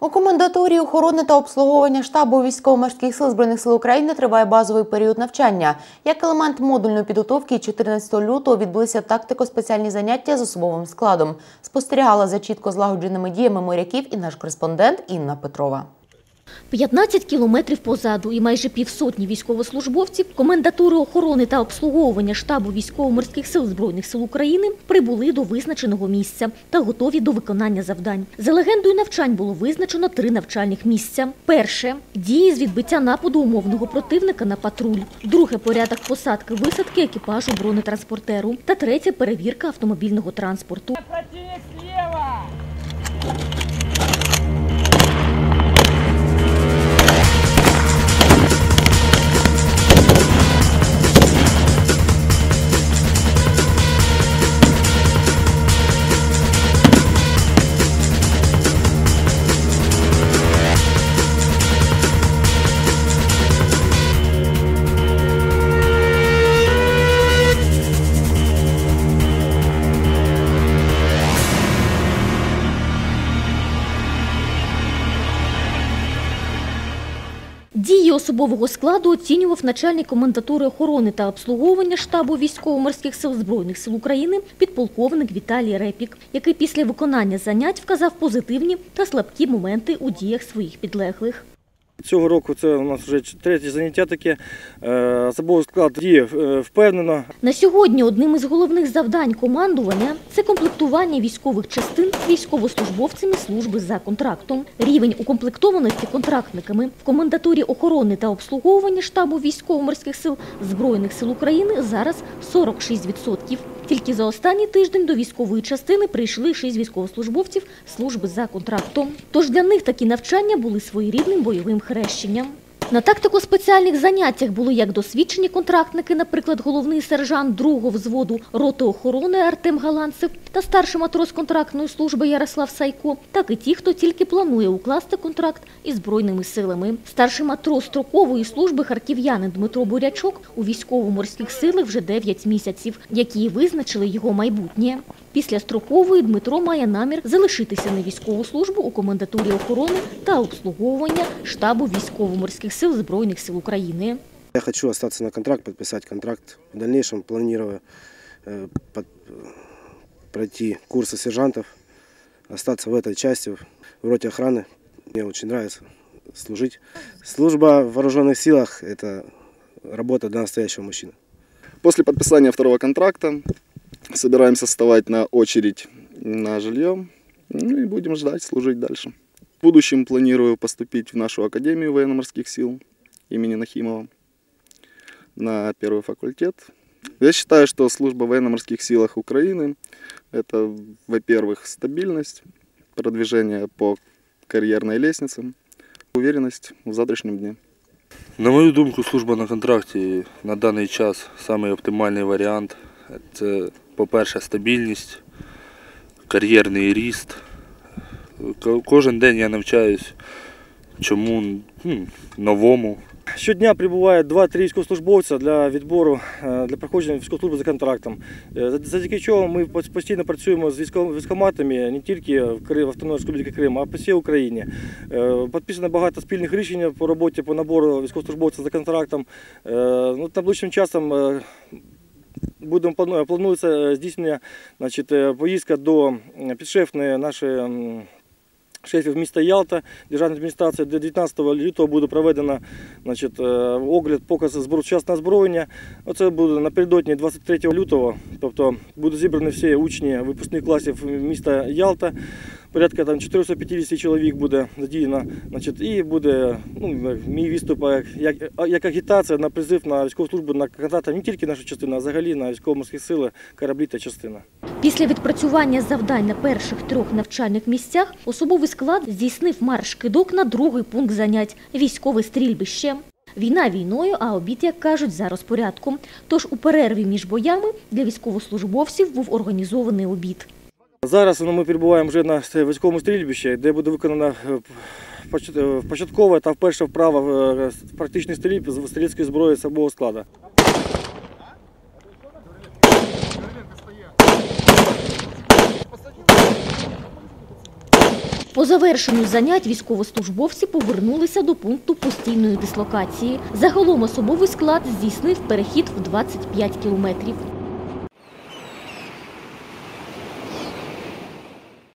У комендатурі охорони та обслуговування штабу військово-морських сил збройних сил України триває базовий період навчання. Як елемент модульної підготовки 14 лютого відбулися тактико-спеціальні заняття з особовим складом. Спостерігала за чітко злагодженими діями моряків і наш кореспондент Інна Петрова. 15 кілометрів позаду і майже півсотні військовослужбовців комендатури охорони та обслуговування штабу військово-морських сил Збройних сил України прибули до визначеного місця та готові до виконання завдань. За легендою навчань було визначено три навчальних місця. Перше дії з відбиття нападу умовного противника на патруль. Друге порядок посадки висадки екіпажу бронетранспортеру. Та третє перевірка автомобільного транспорту. Дії особового складу оцінював начальник комендатури охорони та обслуговування штабу військово-морських сил Збройних сил України підполковник Віталій Репік, який після виконання занять вказав позитивні та слабкі моменти у діях своїх підлеглих. Цього року це у нас вже третє заняття таке. Е, Особовий склад діє е, впевнено. На сьогодні одним із головних завдань командування це комплектування військових частин військовослужбовцями служби за контрактом. Рівень укомплектованості контрактниками в комендатурі охорони та обслуговування штабу військово-морських сил Збройних сил України зараз 46%. Тільки за останній тиждень до військової частини прийшли шість військовослужбовців служби за контрактом. Тож для них такі навчання були своєрідним бойовим хрещенням. На тактико спеціальних заняттях були як досвідчені контрактники, наприклад, головний сержант другого взводу роти охорони Артем Галанцев та старший матрос контрактної служби Ярослав Сайко, так і ті, хто тільки планує укласти контракт із збройними силами. Старший матрос строкової служби харків'янин Дмитро Бурячок у військово-морських силах вже 9 місяців, які визначили його майбутнє. Після строкової Дмитро має намір залишитися на військову службу у комендатурі охорони та обслуговування штабу військово-морських сил Збройних сил України. Я хочу остаться на контракт, подписать контракт. В дальнейшем планирую э, под- э, пройти курсы сержантов, остаться в этой части, в роте охраны. Мне очень нравится служить. Служба в вооруженных силах – это работа для настоящего мужчины. После подписания второго контракта собираемся вставать на очередь на жилье ну и будем ждать, служить дальше. В будущем планирую поступить в нашу Академию военно-морских сил имени Нахимова на первый факультет. Я считаю, что служба в военно-морских силах Украины – это, во-первых, стабильность, продвижение по карьерной лестнице, уверенность в завтрашнем дне. На мою думку, служба на контракті на даний час самий оптимальний варіант. Це, по-перше, стабільність, кар'єрний ріст. Кожен день я навчаюсь чому новому. Щодня прибуває 2-3 військовослужбовця для відбору, е, для проходження військової служби за контрактом. Е, Завдяки чого ми постійно працюємо з військоматами не тільки в Автономній Республіці Крим, а по всій Україні. Е, Підписано багато спільних рішень по роботі по набору військовослужбовців за контрактом. Ну, найближчим часом будемо плану- планується е, здійснення значить, е, поїздка до підшефної нашої. Шефів міста Ялта, державної адміністрації, де 19 лютого буде проведено значить, е, огляд, показ збро- сучасного озброєння. Оце буде напередодні 23 лютого, тобто будуть зібрані всі учні випускних класів міста Ялта. Порядка там 450 чоловік буде задіяно. Значить, і буде ну, мій виступ як, як, агітація на призив на військову службу на контракт не тільки нашу частину, а взагалі на військово-морські сили, кораблі та частина. Після відпрацювання завдань на перших трьох навчальних місцях особовий склад здійснив марш-кидок на другий пункт занять – військове стрільбище. Війна війною, а обід, як кажуть, за розпорядком. Тож у перерві між боями для військовослужбовців був організований обід. Зараз ну, ми перебуваємо вже на військовому стрільбищі, де буде виконана е, е, початкова та вперше вправа е, практичний стрільб з стрілецької зброї особового складу. По завершенню занять військовослужбовці повернулися до пункту постійної дислокації. Загалом особовий склад здійснив перехід в 25 кілометрів.